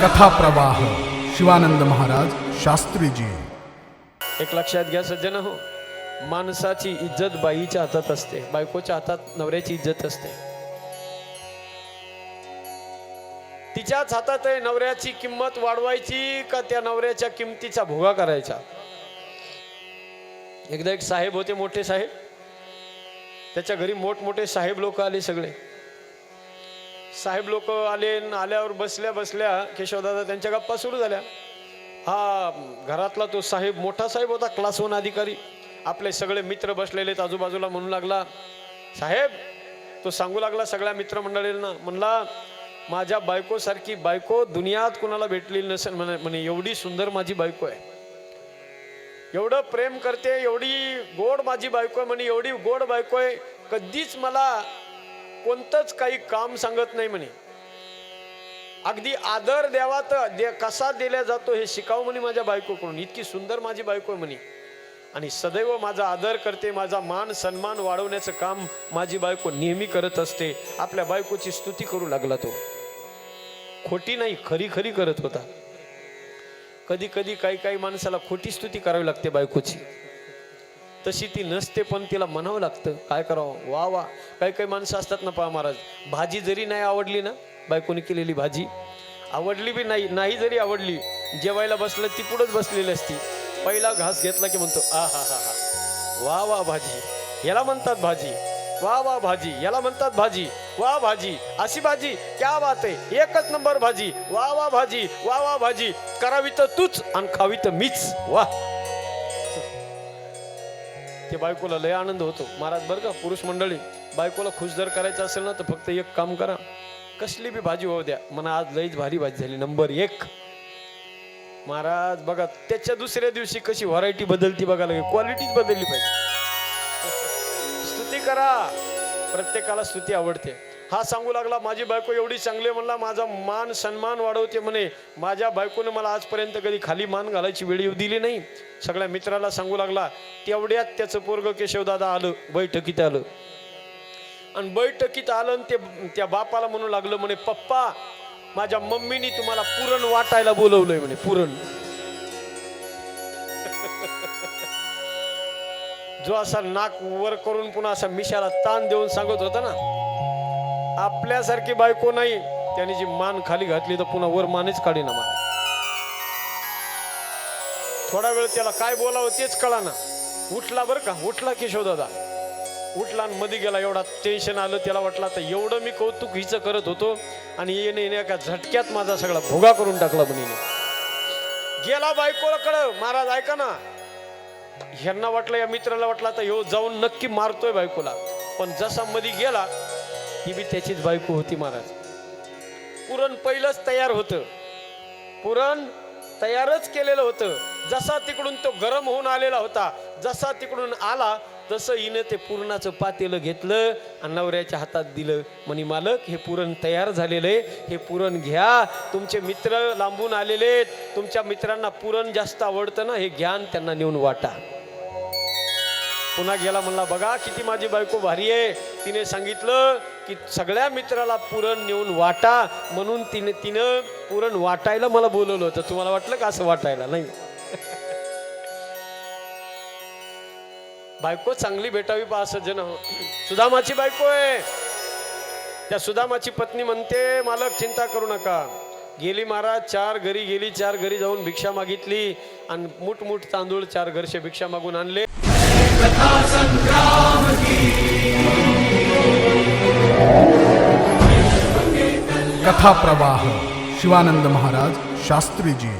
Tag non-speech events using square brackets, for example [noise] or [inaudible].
कथा प्रवाह शिवानंद महाराज शास्त्रीजी. एक लक्षात घ्या सज्जन हो. माणसाची इज्जत बाईच्या हातात असते. बायकोच्या हातात नवऱ्याची इज्जत असते. तिच्याच हातात आहे नवऱ्याची किंमत वाढवायची का त्या नवऱ्याच्या किमतीचा भोगा करायचा? एकदा एक साहेब होते मोठे साहेब. त्याच्या घरी मोठमोठे साहेब लोक आले सगळे. साहेब लोक आले आल्यावर बसल्या बसल्या केशवदादा त्यांच्या गप्पा सुरू झाल्या. हा घरातला तो साहेब मोठा साहेब होता क्लास वन अधिकारी. आपले सगळे मित्र बसलेले आजूबाजूला म्हणू लागला. साहेब तो सांगू लागला सगळ्या मित्रमंडळींना म्हणला माझ्या बायकोसारखी बायको दुनियात कुणाला भेटलेली नसेल म्हणे म्हणे एवढी सुंदर माझी बायको आहे. एवढं प्रेम करते एवढी गोड माझी बायको आहे म्हणे एवढी गोड बायको आहे कधीच मला कोणतंच काही काम सांगत नाही म्हणे. अगदी आदर द्यावा तर दे कसा दिला जातो हे शिकावं म्हणे माझ्या बायकोकडून. इतकी सुंदर माझी बायको आहे म्हणे. आणि सदैव माझा आदर करते माझा मान सन्मान वाढवण्याचं काम माझी बायको नेहमी करत असते. आपल्या बायकोची स्तुती करू लागला तो. खोटी नाही खरी खरी करत होता. कधी कधी काही काही माणसाला खोटी स्तुती करावी लागते बायकोची. तशी ती नसते पण तिला म्हणावं लागतं काय करावं? वा वा. काही काही माणसं असतात ना पहा महाराज भाजी जरी नाही आवडली ना बायकोने केलेली भाजी आवडली बी नाही नाही जरी आवडली जेवायला बसलं ती पुढंच बसलेली असती. पहिला घास घेतला की म्हणतो आ हा हा हा. वा वा भाजी. याला म्हणतात भाजी. वा वा भाजी. याला म्हणतात भाजी. वा भाजी अशी भाजी क्या बात आहे. एकच नंबर भाजी वा वा भाजी वा वा भाजी. करावी तर तूच आणि खावी तर मीच. वा. ते बायकोला लय आनंद होतो. महाराज बरं का पुरुष मंडळी बायकोला खुश जर करायचं असेल ना तर फक्त एक काम करा. कसली बी भाजी होऊ द्या. मला आज लईच भारी भाजी झाली. नंबर एक. महाराज बघा त्याच्या दुसऱ्या दिवशी कशी व्हरायटी बदलती बघा लगे क्वालिटीच बदलली पाहिजे. स्तुती करा. प्रत्येकाला स्तुती आवडते. हा सांगू लागला माझी बायको एवढी चांगली म्हणला माझा मान सन्मान वाढवते म्हणे. माझ्या बायकोनं मला आजपर्यंत कधी खाली मान घालायची वेळ येऊ दिली नाही. सगळ्या मित्राला सांगू लागला तेवढ्यात त्याचं पोरग केशवदादा आलं बैठकीत आलं. आणि बैठकीत आलं आणि ते त्या बापाला म्हणू लागलं म्हणे पप्पा माझ्या मम्मीनी तुम्हाला पुरण वाटायला बोलवलंय म्हणे पुरण. [laughs] जो असा नाक वर करून पुन्हा असा मिशाला ताण देऊन सांगत होता ना आपल्यासारखी बायको नाही. त्याने जी मान खाली घातली तर पुन्हा वर मानेच काढी ना मला थोडा वेळ त्याला काय बोलावं तेच कळा ना उठला बरं का? उठला किशोर दादा. उठला आणि मध्ये गेला. एवढा टेन्शन आलं. त्याला वाटलं आता एवढं मी कौतुक हिचं करत होतो आणि येणे येणे एका झटक्यात माझा सगळा भोगा करून टाकला म्हणे गेला बायकोला कळ महाराज ऐका ना. ह्यांना वाटलं या मित्राला वाटलं आता ह्यो जाऊन नक्की मारतोय बायकोला. पण जसा मध्ये गेला ही बी त्याचीच बायको होती महाराज. पुरण पहिलंच तयार होतं. पुरण तयारच केलेलं होतं. जसा तिकडून तो गरम होऊन आलेला होता जसा तिकडून आला तसं हिनं ते पुरणाचं पातेलं घेतलं आणि नवऱ्याच्या हातात दिलं. म्हणे मालक हे पुरण तयार झालेलं आहे. हे पुरण घ्या. तुमचे मित्र लांबून आलेले आहेत. तुमच्या मित्रांना पुरण जास्त आवडतं ना हे ज्ञान त्यांना नेऊन वाटा. पुन्हा गेला म्हणला बघा किती माझी बायको भारी आहे. तिने सांगितलं की सगळ्या मित्राला पुरण नेऊन वाटा म्हणून तिने तिनं पुरण वाटायला मला बोलवलं होतं. तुम्हाला वाटलं का असं वाटायला? नाही. बायको चांगली भेटावी पा असं जन सुदामाची बायको आहे. त्या सुदामाची पत्नी म्हणते मालक चिंता करू नका. गेली महाराज चार घरी गेली चार घरी जाऊन भिक्षा मागितली आणि मुठ तांदूळ चार घरचे भिक्षा मागून आणले. कथा प्रवाह शिवानंद महाराज शास्त्रीजी।